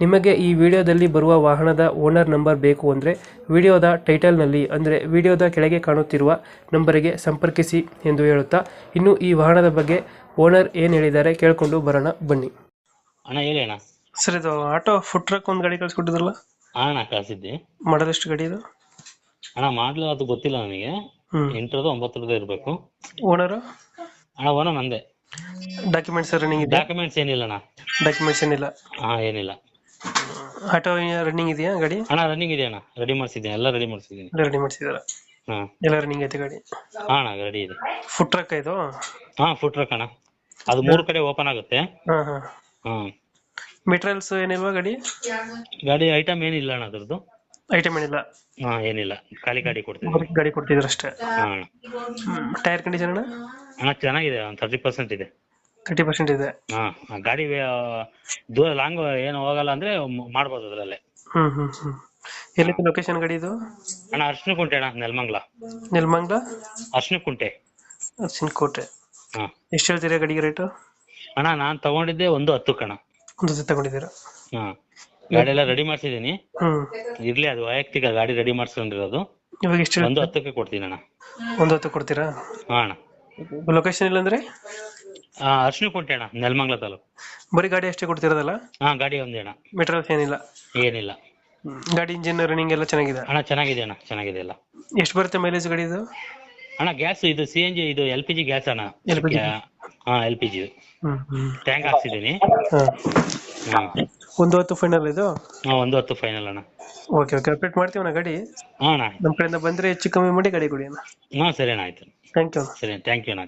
ನಿಮಗೆ ಈ ವಿಡಿಯೋದಲ್ಲಿ ಬರುವ ವಾಹನದ ಓನರ್ ನಂಬರ್ ಬೇಕು ಅಂದರೆ ವಿಡಿಯೋದ ಟೈಟಲ್ನಲ್ಲಿ ಅಂದರೆ ವಿಡಿಯೋದ ಕೆಳಗೆ ಕಾಣುತ್ತಿರುವ ನಂಬರಿಗೆ ಸಂಪರ್ಕಿಸಿ ಎಂದು ಹೇಳುತ್ತಾ ಇನ್ನು ಈ ವಾಹನದ ಬಗ್ಗೆ ಓನರ್ ಏನು ಹೇಳಿದ್ದಾರೆ ಕೇಳಿಕೊಂಡು ಬರೋಣ ಬನ್ನಿ. ಅಣ್ಣ ಹೇಳಿ ಅಣ್ಣ. ಸರ್ ಇದು ಆಟೋ ಫುಡ್ ಟ್ರಕ್ ಒಂದು ಗಾಡಿ ಕಳಿಸ್ಕೊಟ್ಟಿದ್ರಲ್ಲ? ಹಾ ಅಣ್ಣ ಕಳಿಸಿದ್ದೆ. ಮಾಡಲ್ ಎಷ್ಟು ಗಾಡಿ ಇದು? ಅಣ್ಣ ಮಾಡ್ಲು ಅದು ಗೊತ್ತಿಲ್ಲ ನನಗೆ. ಹ್ಞೂ ಎಂಟರದ್ದು ಒಂಬತ್ತರದ್ದು ಇರಬೇಕು. ಓನರು? ಅಣ್ಣ ಓನ ನಂದೆ. ಡಾಕ್ಯುಮೆಂಟ್ಸ್ ರನ್ನಿಂಗ್ ಇದೆ ಡಾಕ್ಯುಮೆಂಟ್ಸ್ ಏನಿಲ್ಲ ಅಣ್ಣ. ಡಾಕ್ಯುಮೆಂಟ್ಸ್ ಏನಿಲ್ಲ? ಹಾಂ ಏನಿಲ್ಲ. ಆಟೋ ರನ್ನಿಂಗ್ ಇದೆಯಾ ಗಾಡಿ? ಅಣ್ಣ ರನ್ನಿಂಗ್ ಇದೆ ಅಣ್ಣ. ರೆಡಿ ಮಾಡಿಸಿದ್ದೀನಿ ಎಲ್ಲ ರೆಡಿ ಮಾಡಿಸಿದ್ದೀನಿ. ರೆಡಿ ಮಾಡಿಸಿದಾರ? ಹಾ. ಎಲ್ಲ ರನ್ನಿಂಗ್ ಐತೆ ಗಾಡಿ? ಹಾ ಅಣ್ಣ ರೆಡಿ ಇದೆ. ಫುಡ್ ಟ್ರಕ್ ಇದು? ಹಾ ಫುಡ್ ಟ್ರಕ್ ಅಣ್ಣ. ಅದು ಮೂರು ಕಡೆ ಓಪನ್ ಆಗುತ್ತೆ. ಹಾಂ ಹಾಂ. ಹಾ. ಮೆಟೀರಿಯಲ್ಸ್ ಏನಿಲ್ವಾ ಗಾಡಿ? ಗಾಡಿ ಐಟಮ್ ಏನಿಲ್ಲ ಅಣ್ಣ ಅದ್ರದ್ದು. ಐಟಮ್ ಏನಿಲ್ಲ. ಹಾ ಏನಿಲ್ಲ. ಖಾಲಿ ಗಾಡಿ ಕೊಡ್ತೀನಿ. ಬರೀ ಗಾಡಿ ಕೊಡ್ತಿದ್ರು ಅಷ್ಟೇ. ಹಾ ಅಣ್ಣ. ಟೈರ್ ಕಂಡೀಷನ್ ಅಣ್ಣ? ಅಣ್ಣ ಚೆನ್ನಾಗಿದೆ. ಒಂದು ತರ್ಟಿ ಪರ್ಸೆಂಟ್ ಇದೆ. ತರ್ಟಿ ಪರ್ಸೆಂಟ್ ಇದೆ. ಹಾ ಆ ಗಾಡಿ ದೂರ ಲಾಂಗ್ ಏನು ಹೋಗಲ್ಲ ಅಂದ್ರೆ ಮ್- ಮಾಡ್ಬೋದು ಅದ್ರಲ್ಲೇ. ಹ್ಮ್ ಹ್ಮ್ ಹ್ಮ್. ಎಲ್ಲಿದೆ ಲೊಕೇಶನ್ ಗಾಡಿ ಇದು? ಅಣ್ಣ ಅರ್ಶಿನ ಕುಂಟೆ ಅಣ್ಣ ನೆಲಮಂಗ್ಲ. ನೆಲಮಂಗ್ಲ? ಅರ್ಶಿನ ಕುಂಟೆ ಸಿನ್ಕೋಟೆ ಹಾ. ಎಷ್ಟು ಹೇಳ್ತೀರಾ ಗಾಡಿಗೆ ರೇಟು ಅಣ್ಣ ನಾನು ತಗೊಂಡಿದ್ದೆ ಒಂದು ಹತ್ತು ಕಣ. ಒಂದು ಜೊತೆ ತಗೊಂಡಿದ್ದೀರಾ? ಹಾ. ಗಾಡಿ ಎಲ್ಲ ರೆಡಿ ಮಾಡ್ಸಿದೀನಿ ಹ್ಮ್. ಇರ್ಲಿ ಅದು ವೈಯಕ್ತಿಕ ಗಾಡಿ ರೆಡಿ ಮಾಡ್ಸ್ಕೊಂಡಿರೋದು. ಇವಾಗ ಎಷ್ಟು ಒಂದು? ಹತ್ತಕ್ಕೆ ಕೊಡ್ತೀನಿ ಅಣ್ಣ. ಒಂದು ಹೊತ್ತು ಕೊಡ್ತೀರಾ? ಹಾ ಅಣ್ಣ. ಲೊಕೇಶನ್ ಇಲ್ಲಾಂದ್ರೆ ಅರ್ಶಿನ ಕುಂಟೆ ಅಣ್ಣ ನೆಲಮಂಗ್ಲ ತಾಲೂಕು. ಬರೀ ಗಾಡಿ ಅಷ್ಟೇ ಕೊಡ್ತಿರೋದಲ್ಲ? ಹಾ ಗಾಡಿ ಒಂದೇ ಅಣ್ಣ. ಮೆಟೀರಿಯಲ್ಸ್ ಏನಿಲ್ಲ? ಏನಿಲ್ಲ. ಹ್ಮ್. ಗಾಡಿ ಇಂಜಿನ್ ರನ್ನಿಂಗ್ ಎಲ್ಲ ಚೆನ್ನಾಗಿದೆ? ಅಣ್ಣ ಚೆನ್ನಾಗಿದೆ ಅಣ್ಣ ಚೆನ್ನಾಗಿದೆ ಎಲ್ಲ. ಎಷ್ಟು ಬರುತ್ತೆ ಮೈಲೇಜ್ ಗಾಡಿ ಇದು? ಅಣ್ಣ ಗ್ಯಾಸ್ ಇದು ಸಿ ಎನ್ ಜಿ ಇದು ಎಲ್ ಪಿ ಜಿ ಗ್ಯಾಸ್ ಅಣ್ಣ. LPG. ಹಾ L P G hmm hmm. Tank ಹಾಕ್ಸಿದೀನಿ ಹಾ. ಹಾ. ಒಂದು ಹೊತ್ತು ಫೈನಲ್ ಇದು? ಹಾ, ಒಂದು ಹತ್ತು ಫೈನಲ್ ಅಣ್ಣ. ಓಕೆ ಓಕೆ ಅಪ್ಡೇಟ್ ಮಾಡ್ತೀವಿ ಗಾಡಿ? ಹಾ ಅಣ್ಣ. ನಮ್ಮ ಕಡೆಯಿಂದ ಬಂದ್ರೆ ಹೆಚ್ಚು ಕಮ್ಮಿ ಮಾಡಿ ಗಾಡಿ ಕೊಡಿ ಅಣ್ಣ. ಹಾ ಸರಿ ಅಣ್ಣ ಆಯ್ತು. ಥ್ಯಾಂಕ್ ಯು ಸರಿ ಥ್ಯಾಂಕ್ ಯು ಅಣ್ಣ.